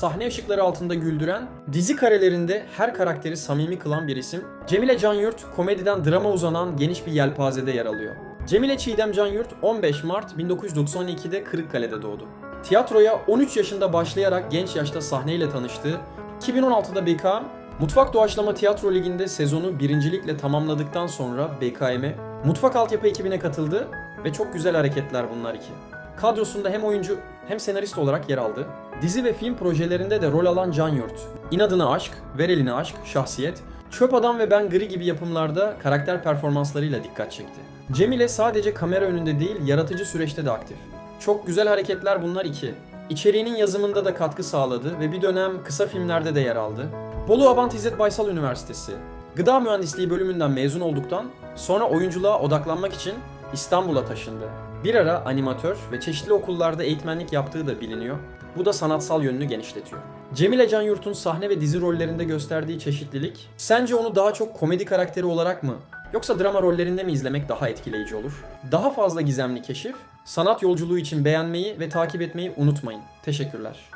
sahne ışıkları altında güldüren, dizi karelerinde her karakteri samimi kılan bir isim. Cemile Canyurt, komediden drama uzanan geniş bir yelpazede yer alıyor. Cemile Çiğdem Canyurt 15 Mart 1992'de Kırıkkale'de doğdu. Tiyatroya 13 yaşında başlayarak genç yaşta sahneyle tanıştığı, 2016'da BKM, Mutfak Doğaçlama Tiyatro Ligi'nde sezonu birincilikle tamamladıktan sonra BKM'e Mutfak Altyapı ekibine katıldı ve çok güzel hareketler bunlar iki. Kadrosunda hem oyuncu hem senarist olarak yer aldı. Dizi ve film projelerinde de rol alan Can Yurt. İnadına Aşk, Ver Eline Aşk, Şahsiyet, Çöp Adam ve Ben Gri gibi yapımlarda karakter performanslarıyla dikkat çekti. Cemile sadece kamera önünde değil, yaratıcı süreçte de aktif. Çok güzel hareketler bunlar iki. İçeriğinin yazımında da katkı sağladı ve bir dönem kısa filmlerde de yer aldı. Bolu Abant İzzet Baysal Üniversitesi, Gıda Mühendisliği bölümünden mezun olduktan sonra oyunculuğa odaklanmak için İstanbul'a taşındı. Bir ara animatör ve çeşitli okullarda eğitmenlik yaptığı da biliniyor. Bu da sanatsal yönünü genişletiyor. Cemile Can Yurt'un sahne ve dizi rollerinde gösterdiği çeşitlilik, sence onu daha çok komedi karakteri olarak mı yoksa drama rollerinde mi izlemek daha etkileyici olur? Daha fazla gizemli keşif, sanat yolculuğu için beğenmeyi ve takip etmeyi unutmayın. Teşekkürler.